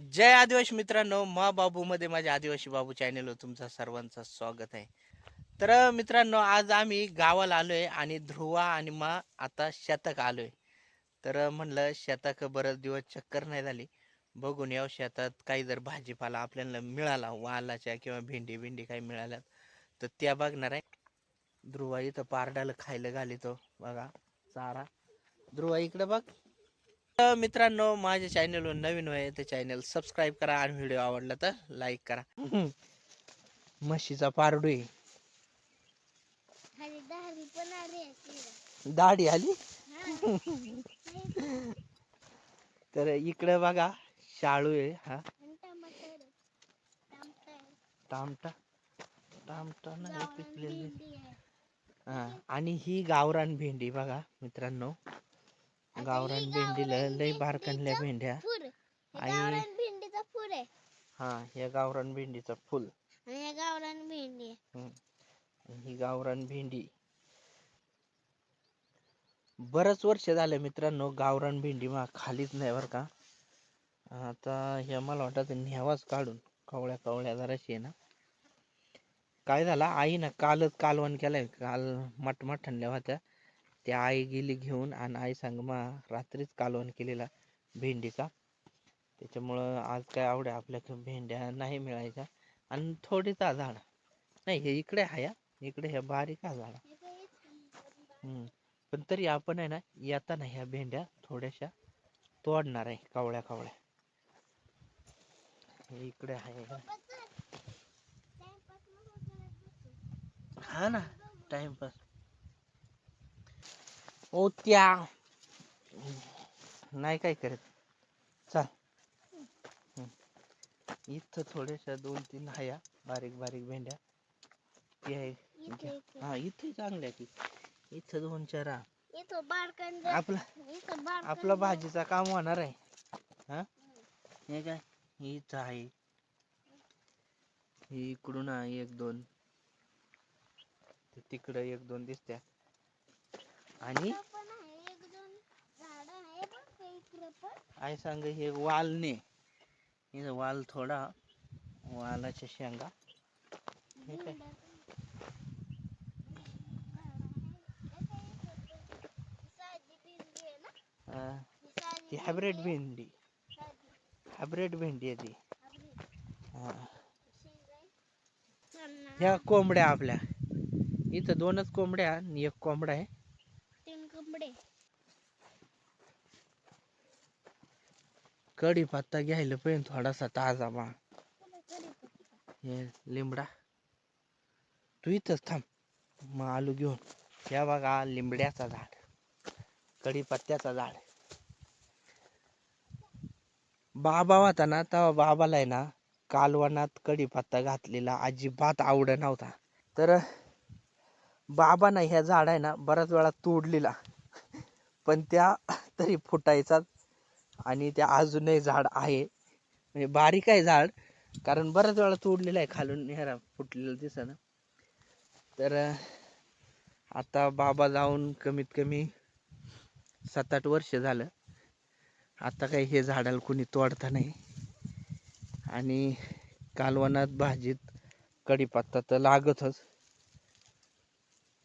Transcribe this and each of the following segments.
जय आदिवासी मित्रांनो मा बाबू मध्ये माझ्या आदिवासी बाबू चॅनेलवर तुमचं सर्वांचं स्वागत आहे. तर मित्रांनो आज आम्ही गावाला आलोय आणि ध्रुवा आणि मा आता शतक आलोय. तर म्हणलं शतक बरेच दिवस चक्कर नाही झाली. बघून याव शेतात काही जर भाजीपाला आपल्याला मिळाला वालाच्या किंवा भेंडी भेंडी काही मिळाल्या तर त्या बघणार आहे. ध्रुवा इथं पारडाला खायला घालितो बघा चारा. ध्रुवा इकडे बघ. मित्रांनो माझ्या चॅनलवर नवीन आहे ते चॅनल सबस्क्राईब करा आणि व्हिडिओ आवडला तर लाईक करा. म्हशीचा पारडू आहे. दाढी आली. तर इकडे बघा शाळू आहे हा. टामटा टामटा नाही पिकलेली. हा. आणि ही गावरान भेंडी बघा मित्रांनो. गावरान भेंडीला लय बारकणल्या भेंडीचं भेंड्या. हे आणि- भेंडीचा फूल आहे. हा या गावरान भेंडीचं फुल. आणि हे गावरान भेंडी ही गावरान भेंडी. बरंच वर्ष झालं मित्रांनो गावरान भेंडी मा खालीच नाही बरं का. आता हे मला वाटत न्यावाच काढून. कवळ्या कवळ्या जराशी आहे ना. काय झालं? आई ना कालच कालवण केलंय. काल मट मठणल्या होत्या. ते आई गेली घेऊन आणि आई सांग मा रात्रीच कालवण केलेला भेंडीचा. त्याच्यामुळं आज काय आवड्या आपल्या भेंड्या नाही मिळायच्या. आणि थोडीचा झाड नाही हे इकडे आहे इकडे ह्या बारीक हा झाड हम्म. पण तरी आपण आहे ना येताना ह्या भेंड्या. थोड्याशा तोडणार आहे कावळ्या कावळ्या. हे इकडे आहे. हा ना टाइमपास. ओ त्या नाही काय करत. चल. इथं थोड्याशा दोन तीन हाया. बारीक बारीक भेंड्या. ते आहे. हा इथे चांगल्या की. इथं दोन चार आपला आपला भाजीचा काम होणार आहे. हा? हे काय? इथं आहे. हे इकडून आहे एक दोन. तिकडं एक दोन दिसत्या. आणि इथं आहे सांग हे वालने. हे वाल थोडा वालाच्या शेंगा. हे काय? आहे. ती हायब्रिड भेंडी. भेंडी हायब्रिड भेंडी आहे ती. ह्या कोंबड्या आपल्या. इथं दोनच कोंबड्या आणि एक कोंबडा आहे तीन कपडे कढीपत्ता घ्यायला पाहिजे थोडासा ताजा बा हे लिंबडा. तू इथंच थांब. मग आलू घेऊन. या बघा लिंबड्याचा झाड. कढीपत्त्याचा झाड. बाबा होता ना तेव्हा बाबाला आहे ना कालवनात कढीपत्ता घातलेला. अजिबात आवड नव्हता. तर बाबा ना ह्या झाड आहे ना बऱ्याच वेळा तोडलेला. पण त्या तरी फुटायचाच आणि ते अजूनही झाड आहे. म्हणजे बारीक आहे झाड कारण बऱ्याच वेळा तोडलेलं आहे खालून ह्याला फुटलेलं दिसना. तर आता बाबा जाऊन कमीत कमी सात आठ वर्ष झालं. आता काही हे झाडाला कोणी तोडता नाही. आणि कालवनात भाजीत कढीपत्ता तर लागतच.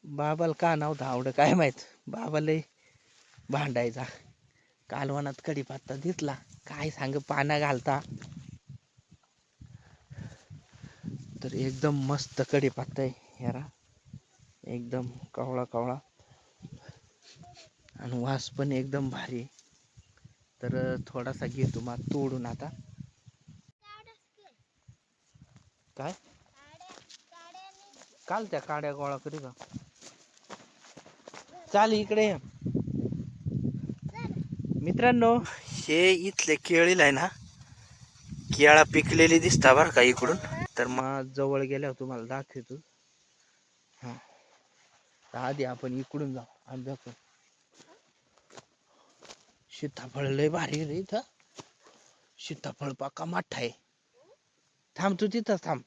बाबाला का नव्हता आवड काय माहीत? बाबालाही भांडायचा. कालवनात कढीपत्ता दिसला. काय सांग पाना घालता. तर एकदम मस्त कढीपत्ता आहे. यारा एकदम कवळा कवळा. आणि वास पण एकदम भारी आहे. तर थोडासा घेतो मग तोडून आता. काय? काल त्या काड्या गोळा करी का चाल इकडे मित्रांनो हे इथले केळीला आहे ना केळा पिकलेली दिसता बरं का इकडून. तर मग जवळ गेल्यावर तुम्हाला दाखवतो. हा. आधी आपण इकडून जाऊ आंब्या सीताफळ लय भारी रे इथं. सीताफळ पाका माठ आहे. थांब तू तिथं थांब.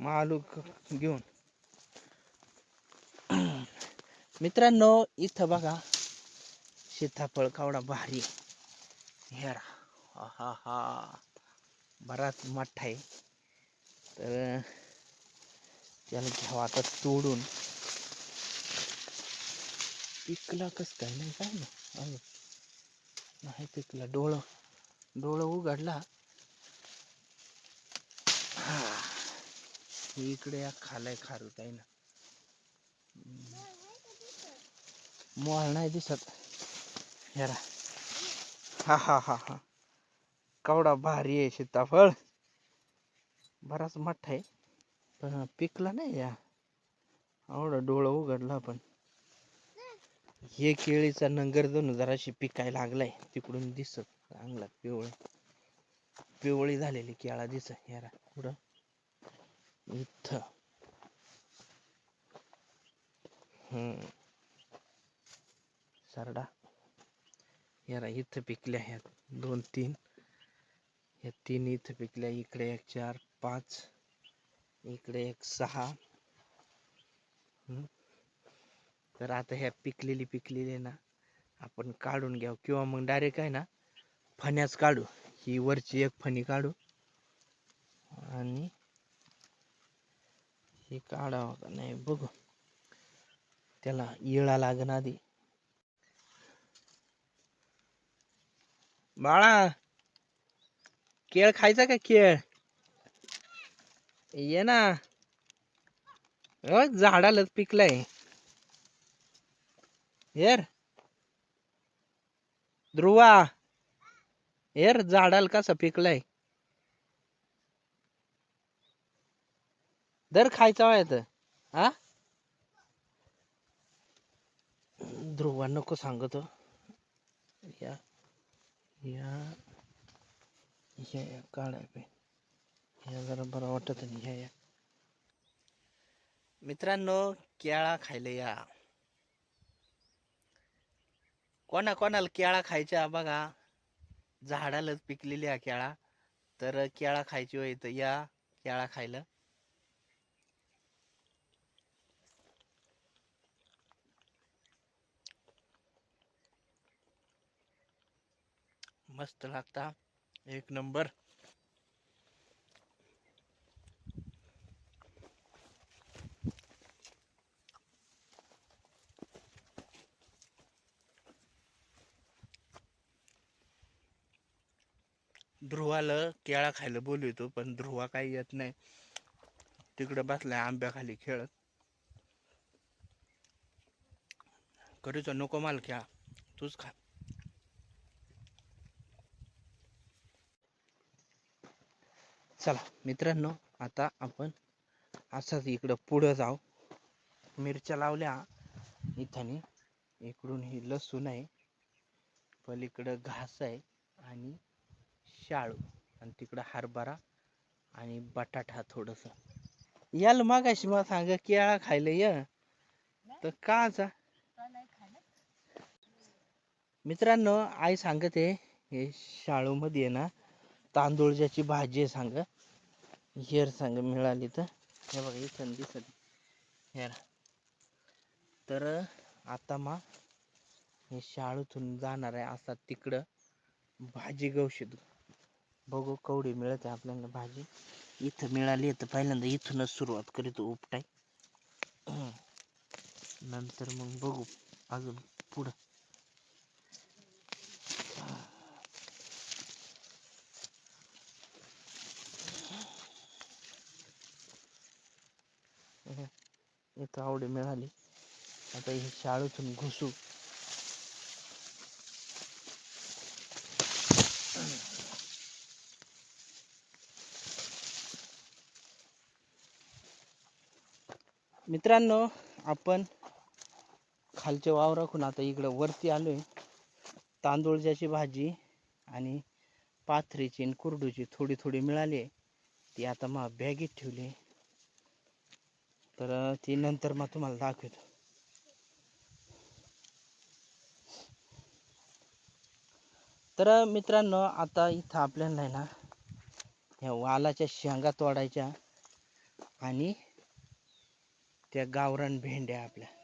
मग आलू घेऊन. मित्रांनो इथं बघा सीताफळ कावडा भारी. हेरा हा हा हा. बराच मोठा आहे. तर त्याला घ्यावा आता तोडून. पिकला कस काय नाही काय ना नाही पिकला. डोळं डोळं उघडला. हा. इकडे या खालाय खारूत आहे ना मोळ नाही दिसत. हेरा हा हा हा हा. केवढा भारी आहे सीताफळ. बराच मोठा आहे पण पिकला नाही या. एवढा डोळं उघडला पण. हे केळीचा नंगर दोन जराशी पिकायला लागलाय. तिकडून दिसत चांगला पिवळ. पिवळी झालेली केळा दिसत यारा. कुठं? इथं. हम्म. सरडा. यारा इथं पिकल्या ह्या दोन तीन. ह्या तीन इथं पिकल्या इकडे एक चार पाच. इकडे एक सहा. तर आता ह्या पिकलेली पिकलेली ना आपण काढून घ्यावं. किंवा मग डायरेक्ट आहे ना फण्याच काढू. ही वरची एक फणी काढू. आणि हे काढावं का? नाही बघू. त्याला इळा लागण आधी. बाळा केळ खायचा का केळ? ये ना. झाडालाच पिकलाय. येर. ध्रुवा येर झाडाला कसा पिकलाय? दर खायचा वायत हा ध्रुवा नको सांगतो हो. या. या या या काढाय पाय या जरा बरं वाटत नाही या या मित्रांनो केळा खायला या कोणा कोणाला केळा खायच्या बघा झाडालाच पिकलेली आहे केळा तर केळा खायची होय तर या केळा खायला मस्त लागता. एक नंबर. ध्रुवाला केळा खायला बोलवतो पण ध्रुवा काही येत नाही. तिकडे बसलाय आंब्याखाली खेळत. करूचा नको माल खेळा तूच खा. चला मित्रांनो आता आपण असंच इकडं पुढं जाऊ. मिरच्या लावल्या. इथं इकडून ही लसूण आहे. पलीकडं घास आहे आणि शाळू आणि तिकडं हरभरा आणि बटाटा थोडस. याल मागाशी मला सांग केळा खायला ये तर काचा मित्रांनो आई सांगते हे शाळू मध्ये आहे ना तांदूळच्याची भाजी आहे सांग. हेर सांग मिळाली तर. हे बघा इथं दिसत हेर तर आता मा हे शाळेतून जाणार आहे असा तिकडं भाजी गवशीत बघू कवडी मिळते आपल्याला भाजी. इथं मिळाली तर पहिल्यांदा इथूनच सुरुवात करीतो उपटाय. नंतर मग बघू अजून पुढं. इथं आवडी मिळाली. आता ही शाळेतून घुसू. मित्रांनो आपण खालच्या वावराखून आता इकडं वरती आलोय. तांदूळच्याची भाजी आणि पाथरीची आणि कुरडूची थोडी थोडी मिळाली आहे. ती आता मग बॅगेत ठेवली आहे. तर ती नंतर मग तुम्हाला दाखवतो. तर मित्रांनो आता इथं आपल्याला आहे ना ह्या वालाच्या शेंगा तोडायच्या आणि त्या गावरान भेंड्या आपल्या.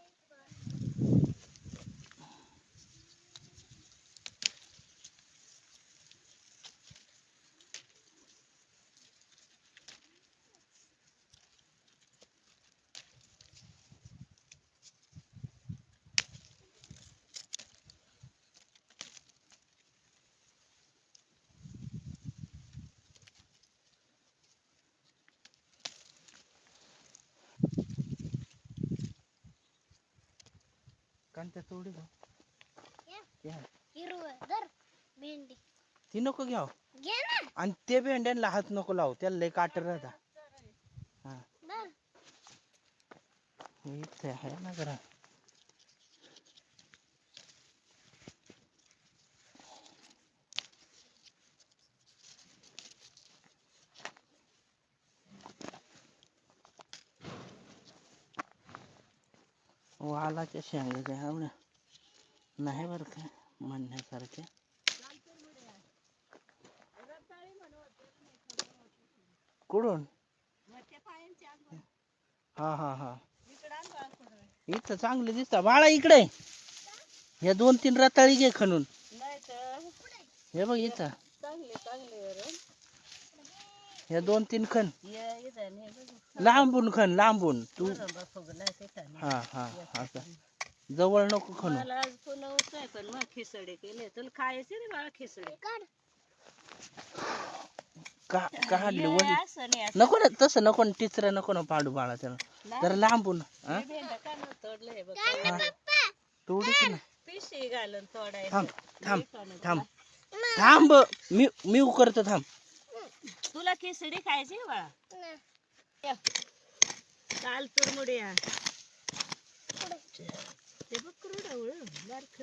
कोणत्या तोडी. हिरवं. भेंडी. ती नको घ्याव घे ना. आणि ते भेंड्यांना हात नको लावू त्याला लय काटर राहता हा. इथे आहे ना जरा. वालाच्या शेंगा आवड्या नाही बरं का म्हणण्यासारखे कुठून हा हा हा। इथं चांगले दिसता। बाळा इकडे। या दोन तीन रताळी घे खणून। हे बघ इथं। या दोन तीन खण। लांबून खण लांबून. तू. हा हा असं. जवळ नको खणू मला आज पुन्हा नाही पण मग खिचडे केले. तुला खायचे रे बाळा खिचडे काढ. का काढले ये वही असं नाही असं. नको ना तसं नको ना टिचरा नको ना पाडू बाळा त्याला. जरा लांबून हा? भेंडं का नाही तोडलंय बघ. तोडी की ना पिशी घालून तोडायचं. थांब थांब थांब. थांब मी मी उकरतो थांब. तुला खिचडी खायची बाळा. काल तुरमुड्या ते बघ कुरडवळ बारक.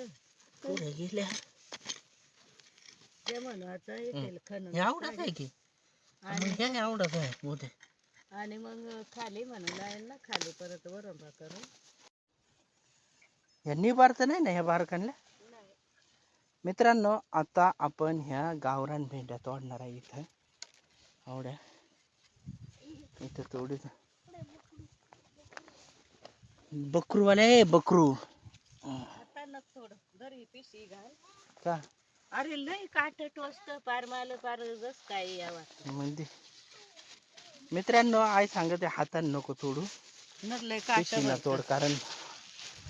पुढे गेल्या. ते येतील खणून. हे आवडत आहे की? आणि हे आवडत आहे मोठे. आणि मग खाली म्हणून लावेल ना खाली परत वरून करून. ह्या निबारत नाही ना ह्या बारकांना? मित्रांनो आता आपण ह्या गावरान भेंड्या तोडणार आहे इथं. आवड्या. इथं तोडी बकरूवाले बकरू. का? अरे लय काट टोचत पार माल पार जस काय यावा. म्हणजे मित्रांनो आई सांगते हाताने नको तोडू. लय काट तोड कारण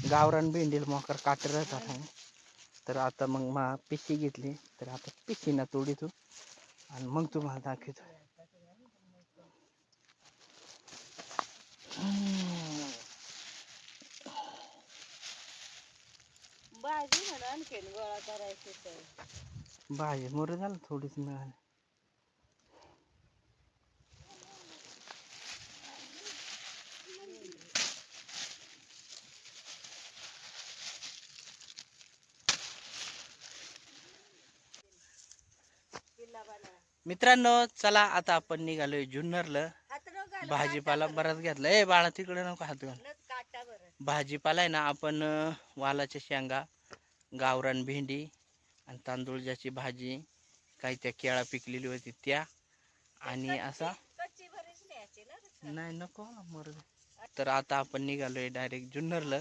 गावरान भेंडीला मोकर काट राहतात. तर आता मग मा पिशी घेतली. तर आता पिशीना तोडीतो आणि मग तुम्हाला दाखवतो. भाजी म्हणून आणखीन गोळा करायची तर भाजी मोर झालं थोडीच मिळाली. मित्रांनो चला आता आपण निघालोय जुन्नरला. भाजीपाला बराच घेतला. ए बाळा तिकडे नको हात घाल. भाजीपाला आहे ना आपण वालाच्या शेंगा गावरान भेंडी आणि तांदूळजाची भाजी काही त्या केळा पिकलेली होती त्या आणि असा. नाही नको मर तर आता आपण निघालोय डायरेक्ट जुन्नरला.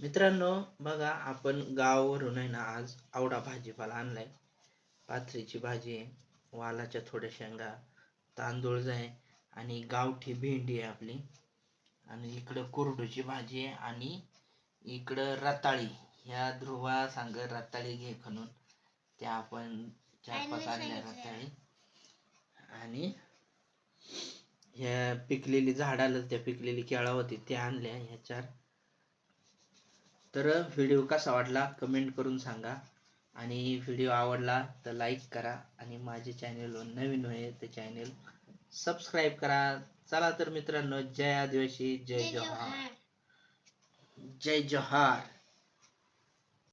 मित्रांनो बघा आपण गावावरून आहे ना आज आवडा भाजीपाला आणलाय. पाथरीची भाजी वालाच्या थोड्या शेंगा तांदूळ आहे आणि गावठी भेंडी आहे आपली. आणि इकडं कुरडूची भाजी आहे आणि इकडं रताळी. ह्या ध्रुवा सांग रताळी घे खणून. त्या आपण चार पाच आणल्या रताळी. आणि ह्या पिकलेली झाडाला त्या पिकलेली केळा होती त्या आणल्या ह्या चार. तर व्हिडिओ कसा वाटला कमेंट करून सांगा. आणि व्हिडिओ आवडला तर लाईक करा. आणि माझे चॅनलवर नवीन होय ते चॅनल सबस्क्राईब करा. चला तर मित्रांनो जय आदिवासी जय जोहार. जय जोहार.